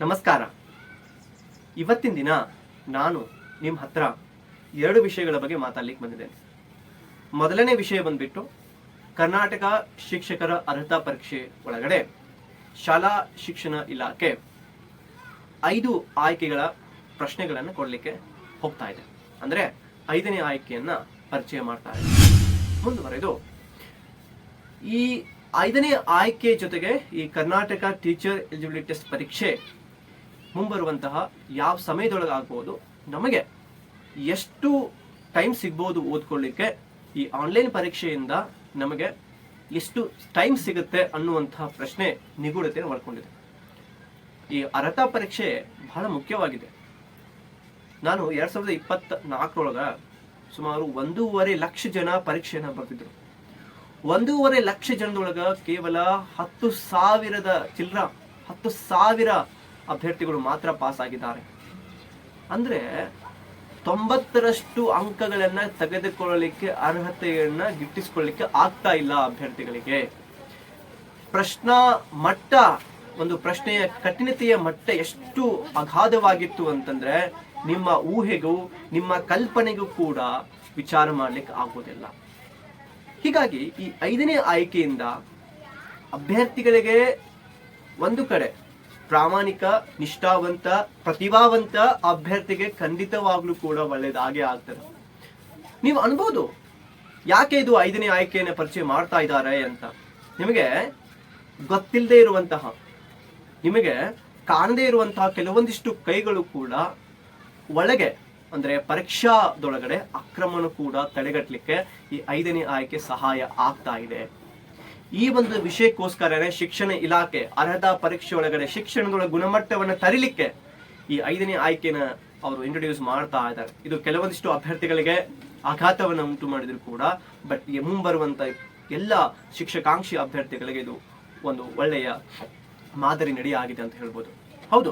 ನಮಸ್ಕಾರ. ಇವತ್ತಿನ ದಿನ ನಾನು ನಿಮ್ಮ ಹತ್ರ ಎರಡು ವಿಷಯಗಳ ಬಗ್ಗೆ ಮಾತಾಡ್ಲಿಕ್ಕೆ ಬಂದಿದ್ದೇನೆ. ಮೊದಲನೇ ವಿಷಯ ಬಂದ್ಬಿಟ್ಟು ಕರ್ನಾಟಕ ಶಿಕ್ಷಕರ ಅರ್ಹತಾ ಪರೀಕ್ಷೆ ಒಳಗಡೆ ಶಾಲಾ ಶಿಕ್ಷಣ ಇಲಾಖೆ ಐದು ಆಯ್ಕೆಗಳ ಪ್ರಶ್ನೆಗಳನ್ನು ಕೊಡಲಿಕ್ಕೆ ಹೋಗ್ತಾ ಇದೆ. ಅಂದ್ರೆ ಐದನೇ ಆಯ್ಕೆಯನ್ನು ಪರಿಚಯ ಮಾಡ್ತಾ ಇದೆ. ಮುಂದುವರೆದು, ಈ ಐದನೇ ಆಯ್ಕೆ ಜೊತೆಗೆ ಈ ಕರ್ನಾಟಕ ಟೀಚರ್ ಎಲಿಜಿಬಿಲಿಟಿ ಟೆಸ್ಟ್ ಪರೀಕ್ಷೆ ಮುಂಬರುವಂತಹ ಯಾವ ಸಮಯದೊಳಗೆ ಆಗ್ಬೋದು ನಮಗೆ ಎಷ್ಟು ಟೈಮ್ ಸಿಗ್ಬೋದು ಓದ್ಕೊಳ್ಳಿಕ್ಕೆ ಈ ಆನ್ಲೈನ್ ಪರೀಕ್ಷೆಯಿಂದ ನಮಗೆ ಎಷ್ಟು ಟೈಮ್ ಸಿಗುತ್ತೆ ಅನ್ನುವಂತಹ ಪ್ರಶ್ನೆ ನಿಗೂಢತೆ ಮಾಡ್ಕೊಂಡಿದೆ. ಈ ಅರ್ಹತಾ ಪರೀಕ್ಷೆ ಬಹಳ ಮುಖ್ಯವಾಗಿದೆ. ನಾನು ಎರಡ್ ಸಾವಿರದ ಇಪ್ಪತ್ತ ನಾಲ್ಕರೊಳಗ ಸುಮಾರು ಒಂದೂವರೆ ಲಕ್ಷ ಜನ ಪರೀಕ್ಷೆಯನ್ನ ಬರ್ತಿದ್ರು ಒಂದೂವರೆ ಲಕ್ಷ ಜನದೊಳಗ ಕೇವಲ ಹತ್ತು ಸಾವಿರದ ಚಿಲ್ಲರ ಹತ್ತು ಸಾವಿರ ಅಭ್ಯರ್ಥಿಗಳು ಮಾತ್ರ ಪಾಸ್ ಆಗಿದ್ದಾರೆ. ಅಂದ್ರೆ ತೊಂಬತ್ತರಷ್ಟು ಅಂಕಗಳನ್ನ ತೆಗೆದುಕೊಳ್ಳಲಿಕ್ಕೆ ಅರ್ಹತೆಯನ್ನ ಗಿಟ್ಟಿಸಿಕೊಳ್ಳಲಿಕ್ಕೆ ಆಗ್ತಾ ಇಲ್ಲ ಅಭ್ಯರ್ಥಿಗಳಿಗೆ. ಪ್ರಶ್ನಾ ಮಟ್ಟ, ಒಂದು ಪ್ರಶ್ನೆಯ ಕಠಿಣತೆಯ ಮಟ್ಟ ಎಷ್ಟು ಅಗಾಧವಾಗಿತ್ತು ಅಂತಂದ್ರೆ ನಿಮ್ಮ ಊಹೆಗೂ, ನಿಮ್ಮ ಕಲ್ಪನೆಗೂ ಕೂಡ ವಿಚಾರ ಮಾಡಲಿಕ್ಕೆ ಆಗೋದಿಲ್ಲ. ಹೀಗಾಗಿ ಈ ಐದನೇ ಆಯ್ಕೆಯಿಂದ ಅಭ್ಯರ್ಥಿಗಳಿಗೆ ಒಂದು ಕಡೆ ಪ್ರಾಮಾಣಿಕ, ನಿಷ್ಠಾವಂತ, ಪ್ರತಿಭಾವಂತ ಅಭ್ಯರ್ಥಿಗೆ ಖಂಡಿತವಾಗ್ಲೂ ಕೂಡ ಒಳ್ಳೇದಾಗೆ ಆಗ್ತದೆ. ನೀವು ಅನ್ಬೋದು, ಯಾಕೆ ಇದು ಐದನೇ ಆಯ್ಕೆಯನ್ನು ಪರಿಚಯ ಮಾಡ್ತಾ ಇದ್ದಾರೆ ಅಂತ. ನಿಮಗೆ ಗೊತ್ತಿಲ್ಲದೆ ಇರುವಂತಹ, ನಿಮಗೆ ಕಾಣದೇ ಇರುವಂತಹ ಕೆಲವೊಂದಿಷ್ಟು ಕೈಗಳು ಕೂಡ ಒಳಗೆ, ಅಂದ್ರೆ ಪರೀಕ್ಷಾದೊಳಗಡೆ ಅಕ್ರಮನು ಕೂಡ ತಡೆಗಟ್ಟಲಿಕ್ಕೆ ಈ ಐದನೇ ಆಯ್ಕೆ ಸಹಾಯ ಆಗ್ತಾ ಇದೆ. ಈ ಒಂದು ವಿಷಯಕ್ಕೋಸ್ಕರನೇ ಶಿಕ್ಷಣ ಇಲಾಖೆ ಅರ್ಹತಾ ಪರೀಕ್ಷೆ ಒಳಗಡೆ ಶಿಕ್ಷಣದೊಳಗೆ ಗುಣಮಟ್ಟವನ್ನು ತರಿಲಿಕ್ಕೆ ಈ ಐದನೇ ಆಯ್ಕೆನ ಅವರು ಇಂಟ್ರೊಡ್ಯೂಸ್ ಮಾಡ್ತಾ ಇದ್ದಾರೆ. ಇದು ಕೆಲವೊಂದಿಷ್ಟು ಅಭ್ಯರ್ಥಿಗಳಿಗೆ ಆಘಾತವನ್ನು ಉಂಟು ಮಾಡಿದ್ರು ಕೂಡ ಬಟ್ ಮುಂಬರುವಂತ ಎಲ್ಲ ಶಿಕ್ಷಕಾಂಕ್ಷಿ ಅಭ್ಯರ್ಥಿಗಳಿಗೆ ಇದು ಒಂದು ಒಳ್ಳೆಯ ಮಾದರಿ ನಡೆಯಾಗಿದೆ ಅಂತ ಹೇಳ್ಬೋದು. ಹೌದು,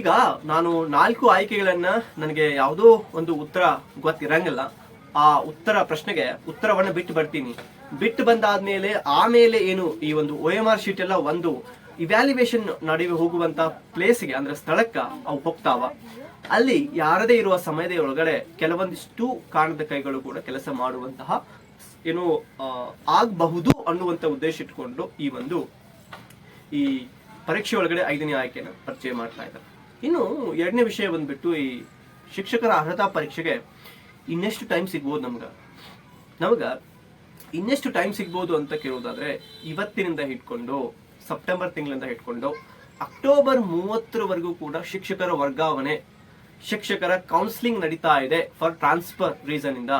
ಈಗ ನಾನು ನಾಲ್ಕು ಆಯ್ಕೆಗಳನ್ನ ನನಗೆ ಯಾವುದೋ ಒಂದು ಉತ್ತರ ಗೊತ್ತಿರಂಗಿಲ್ಲ. ಆ ಉತ್ತರ ಪ್ರಶ್ನೆಗೆ ಉತ್ತರವನ್ನ ಬಿಟ್ಟು ಬರ್ತೀನಿ. ಬಿಟ್ಟು ಬಂದಾದ್ಮೇಲೆ ಆಮೇಲೆ ಏನು ಈ ಒಂದು ಒ ಎಂ ಆರ್ ಶೀಟ್ ಎಲ್ಲ ಒಂದು ಇವ್ಯಾಲ್ಯುವೇಷನ್ ನಡುವೆ ಹೋಗುವಂತ ಪ್ಲೇಸ್ಗೆ ಅಂದ್ರೆ ಸ್ಥಳಕ್ಕ ಅವು ಹೋಗ್ತಾವ. ಅಲ್ಲಿ ಯಾರದೇ ಇರುವ ಸಮಯದ ಒಳಗಡೆ ಕೆಲವೊಂದಿಷ್ಟು ಕಾಣದ ಕೈಗಳು ಕೂಡ ಕೆಲಸ ಮಾಡುವಂತಹ ಏನು ಆಗಬಹುದು ಆಗ್ಬಹುದು ಅನ್ನುವಂತ ಉದ್ದೇಶ ಇಟ್ಕೊಂಡು ಈ ಒಂದು ಈ ಪರೀಕ್ಷೆ ಒಳಗಡೆ ಐದನೇ ಆಯ್ಕೆನ ಪರಿಚಯ ಮಾಡ್ತಾ ಇದ್ದಾರೆ. ಇನ್ನು ಎರಡನೇ ವಿಷಯ ಬಂದ್ಬಿಟ್ಟು ಈ ಶಿಕ್ಷಕರ ಅರ್ಹತಾ ಪರೀಕ್ಷೆಗೆ ಇನ್ನೆಷ್ಟು ಟೈಮ್ ಸಿಗ್ಬೋದು ನಮ್ಗೆ? ನಮಗ ಇನ್ನೆಷ್ಟು ಟೈಮ್ ಸಿಗ್ಬೋದು ಅಂತ ಕೇಳೋದಾದ್ರೆ, ಇವತ್ತಿನಿಂದ ಹಿಡ್ಕೊಂಡು ಸೆಪ್ಟೆಂಬರ್ ತಿಂಗಳಿಂದ ಹಿಡ್ಕೊಂಡು ಅಕ್ಟೋಬರ್ ಮೂವತ್ತರವರೆಗೂ ಕೂಡ ಶಿಕ್ಷಕರ ವರ್ಗಾವಣೆ, ಶಿಕ್ಷಕರ ಕೌನ್ಸಿಲಿಂಗ್ ನಡೀತಾ ಇದೆ ಫಾರ್ ಟ್ರಾನ್ಸ್ಫರ್ ರೀಸನ್ ಇಂದ.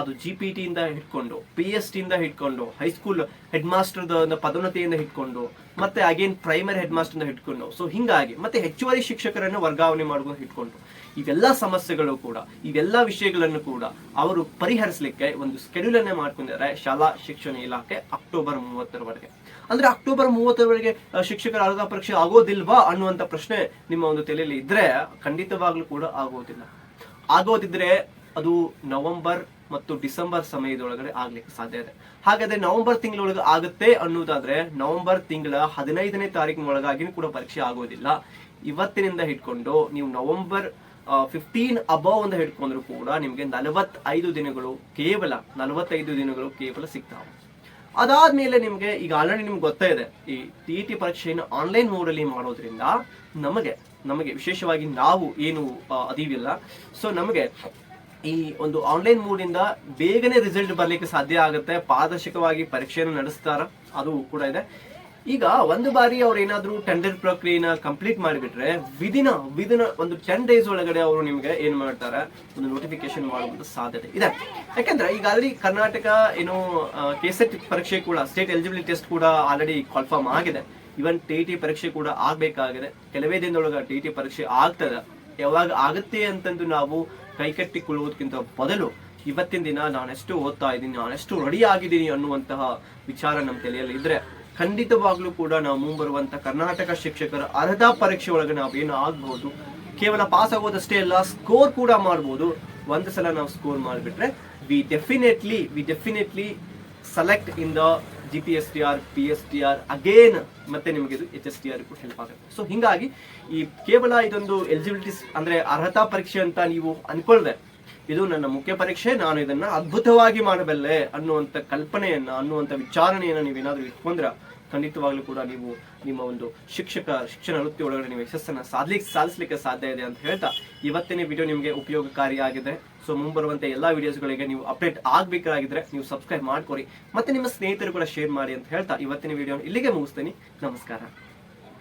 ಅದು ಜಿ ಪಿ ಟಿಯಿಂದ ಹಿಡ್ಕೊಂಡು ಪಿ ಎಸ್ ಟಿಯಿಂದ ಹಿಡ್ಕೊಂಡು ಹೈಸ್ಕೂಲ್ ಹೆಡ್ ಮಾಸ್ಟರ್ ಪದೋನ್ನತಿಯಿಂದ ಹಿಡ್ಕೊಂಡು, ಮತ್ತೆ ಅಗೇನ್ ಪ್ರೈಮರಿ ಹೆಡ್ ಮಾಸ್ಟರ್ ಇಂದ ಹಿಡ್ಕೊಂಡು. ಸೊ ಹಿಂಗಾಗಿ ಮತ್ತೆ ಹೆಚ್ಚುವರಿ ಶಿಕ್ಷಕರನ್ನು ವರ್ಗಾವಣೆ ಮಾಡುವ ಹಿಡ್ಕೊಂಡು. ಇವೆಲ್ಲ ಸಮಸ್ಯೆಗಳು ಕೂಡ, ಇವೆಲ್ಲ ವಿಷಯಗಳನ್ನು ಕೂಡ ಅವರು ಪರಿಹರಿಸಲಿಕ್ಕೆ ಒಂದು ಸ್ಕೆಡ್ಯೂಲ್ ಅನ್ನೇ ಮಾಡ್ಕೊಂಡಿದ್ದಾರೆ ಶಾಲಾ ಶಿಕ್ಷಣ ಇಲಾಖೆ ಅಕ್ಟೋಬರ್ ಮೂವತ್ತರವರೆಗೆ. ಅಂದ್ರೆ ಅಕ್ಟೋಬರ್ ಮೂವತ್ತರವರೆಗೆ ಶಿಕ್ಷಕರ ಅರ್ಹತಾ ಪರೀಕ್ಷೆ ಆಗೋದಿಲ್ವಾ ಅನ್ನುವಂತ ಪ್ರಶ್ನೆ ನಿಮ್ಮ ಒಂದು ತಲೆಯಲ್ಲಿ ಇದ್ರೆ ಖಂಡಿತವಾಗ್ಲೂ ಕೂಡ ಆಗೋದಿಲ್ಲ. ಆಗೋದಿದ್ರೆ ಅದು ನವೆಂಬರ್ ಮತ್ತು ಡಿಸೆಂಬರ್ ಸಮಯದೊಳಗಡೆ ಆಗ್ಲಿಕ್ಕೆ ಸಾಧ್ಯ ಇದೆ. ಹಾಗಾದ್ರೆ ನವೆಂಬರ್ ತಿಂಗಳೊಳಗೆ ಆಗುತ್ತೆ ಅನ್ನೋದಾದ್ರೆ ನವೆಂಬರ್ ತಿಂಗಳ ಹದಿನೈದನೇ ತಾರೀಕಿನ ಒಳಗಾಗಿ ಕೂಡ ಪರೀಕ್ಷೆ ಆಗೋದಿಲ್ಲ. ಇವತ್ತಿನಿಂದ ಹಿಡ್ಕೊಂಡು ನೀವು ನವೆಂಬರ್ ಫಿಫ್ಟೀನ್ ಅಬವ್ ಅಂತ ಹಿಡ್ಕೊಂಡ್ರು ಕೂಡ ನಿಮಗೆ ನಲವತ್ತೈದು ದಿನಗಳು ಕೇವಲ, ನಲವತ್ತೈದು ದಿನಗಳು ಕೇವಲ ಸಿಗ್ತಾವೆ. ಅದಾದ್ಮೇಲೆ ನಿಮಗೆ ಈಗ ಆಲ್ರೆಡಿ ನಿಮ್ಗೆ ಗೊತ್ತೇ ಇದೆ, ಈ ಟಿ ಟಿ ಪರೀಕ್ಷೆಯನ್ನು ಆನ್ಲೈನ್ ಮೋಡಲ್ಲಿ ಮಾಡೋದ್ರಿಂದ ನಮಗೆ ನಮಗೆ ವಿಶೇಷವಾಗಿ ನಾವು ಏನು ಅದೀವಿಲ್ಲ. ಸೊ ನಮಗೆ ಈ ಒಂದು ಆನ್ಲೈನ್ ಮೂಡಿಂದ ಬೇಗನೆ ರಿಸಲ್ಟ್ ಬರ್ಲಿಕ್ಕೆ ಸಾಧ್ಯ ಆಗುತ್ತೆ. ಪಾರದರ್ಶಕವಾಗಿ ಪರೀಕ್ಷೆಯನ್ನು ನಡೆಸ್ತಾರ. ಅದು ಕೂಡ ಇದೆ. ಈಗ ಒಂದು ಬಾರಿ ಅವ್ರು ಏನಾದರೂ ಟೆಂಡರ್ ಪ್ರಕ್ರಿಯೆನ ಕಂಪ್ಲೀಟ್ ಮಾಡಿಬಿಟ್ರೆ ವಿದಿನ ವಿದಿನ ಒಂದು ಟೆನ್ ಡೇಸ್ ಒಳಗಡೆ ಅವರು ನಿಮ್ಗೆ ಏನ್ ಮಾಡ್ತಾರೆ? ಒಂದು ನೋಟಿಫಿಕೇಶನ್ ಮಾಡುವಂತ ಸಾಧ್ಯತೆ ಇದೆ. ಯಾಕಂದ್ರೆ ಈಗ ಅಲ್ಲಿ ಕರ್ನಾಟಕ ಏನು ಕೆಸೆಟ್ ಪರೀಕ್ಷೆ ಕೂಡ ಸ್ಟೇಟ್ ಎಲಿಜಿಬಿಲಿಟಿ ಟೆಸ್ಟ್ ಕೂಡ ಆಲ್ರೆಡಿ ಕನ್ಫರ್ಮ್ ಆಗಿದೆ. ಇವನ್ ಟಿ ಟಿ ಪರೀಕ್ಷೆ ಕೂಡ ಆಗ್ಬೇಕಾಗಿದೆ. ಕೆಲವೇ ದಿನದೊಳಗ ಟಿ ಟಿ ಪರೀಕ್ಷೆ ಆಗ್ತದೆ. ಯಾವಾಗ ಆಗುತ್ತೆ ಅಂತಂದು ನಾವು ಕೈಕಟ್ಟಿಕೊಳ್ಳುವುದಕ್ಕಿಂತ ಬದಲು ಇವತ್ತಿನ ದಿನ ನಾನೆಷ್ಟು ಓದ್ತಾ ಇದ್ದೀನಿ, ನಾನೆಷ್ಟು ರೆಡಿ ಆಗಿದ್ದೀನಿ ಅನ್ನುವಂತಹ ವಿಚಾರ ನಮ್ಮ ತಲೆಯಲ್ಲಿ ಇದ್ರೆ ಖಂಡಿತವಾಗ್ಲೂ ಕೂಡ ನಾವು ಮುಂಬರುವಂತ ಕರ್ನಾಟಕ ಶಿಕ್ಷಕರ ಅರ್ಹತಾ ಪರೀಕ್ಷೆ ಒಳಗೆ ನಾವೇನು ಆಗ್ಬಹುದು, ಕೇವಲ ಪಾಸ್ ಆಗೋದಷ್ಟೇ ಅಲ್ಲ ಸ್ಕೋರ್ ಕೂಡ ಮಾಡ್ಬೋದು. ಒಂದು ಸಲ ನಾವು ಸ್ಕೋರ್ ಮಾಡಿಬಿಟ್ರೆ we definitely we definitely select in the G P S T R P S T R again ಮತ್ತೆ ನಿಮಗೆ ಇದು ಎಚ್ ಎಸ್ ಟಿ ಆರ್ ಕೂಡ ಹೆಲ್ಪ್ ಆಗುತ್ತೆ. ಸೊ ಹಿಂಗಾಗಿ ಈ ಕೇವಲ ಇದೊಂದು ಎಲಿಜಿಬಿಲಿಟೀಸ್ ಅಂದ್ರೆ ಅರ್ಹತಾ ಪರೀಕ್ಷೆ ಅಂತ ನೀವು ಅನ್ಕೊಳ್ದೆ, ಇದು ನನ್ನ ಮುಖ್ಯ ಪರೀಕ್ಷೆ, ನಾನು ಇದನ್ನ ಅದ್ಭುತವಾಗಿ ಮಾಡಬಲ್ಲೆ ಅನ್ನುವಂಥ ಕಲ್ಪನೆಯನ್ನ ಅನ್ನುವಂಥ ವಿಚಾರಣೆಯನ್ನ ನೀವೇನಾದ್ರೂ ಇಟ್ಕೊಂಡ್ರ? ಖಂಡಿತವಾಗ್ಲೂ ಕೂಡ ನೀವು ನಿಮ್ಮ ಒಂದು ಶಿಕ್ಷಕ, ಶಿಕ್ಷಣ ವೃತ್ತಿ ಒಳಗಡೆ ನೀವು ಯಶಸ್ಸನ್ನ ಸಾಧ್ಲಿಕ್ಕೆ ಸಾಧಿಸಲಿಕ್ಕೆ ಸಾಧ್ಯ ಇದೆ ಅಂತ ಹೇಳ್ತಾ ಇವತ್ತಿನ ವಿಡಿಯೋ ನಿಮಗೆ ಉಪಯೋಗಕಾರಿಯಾಗಿದೆ ಸೊ ಮುಂಬರುವಂತೆ ಎಲ್ಲಾ ವಿಡಿಯೋಸ್ಗಳಿಗೆ ನೀವು ಅಪ್ಡೇಟ್ ಆಗ್ಬೇಕಾಗಿದ್ರೆ ನೀವು ಸಬ್ಸ್ಕ್ರೈಬ್ ಮಾಡ್ಕೊರಿ. ಮತ್ತೆ ನಿಮ್ಮ ಸ್ನೇಹಿತರು ಕೂಡ ಶೇರ್ ಮಾಡಿ ಅಂತ ಹೇಳ್ತಾ ಇವತ್ತಿನ ವಿಡಿಯೋ ಇಲ್ಲಿಗೆ ಮುಗಿಸ್ತೀನಿ. ನಮಸ್ಕಾರ.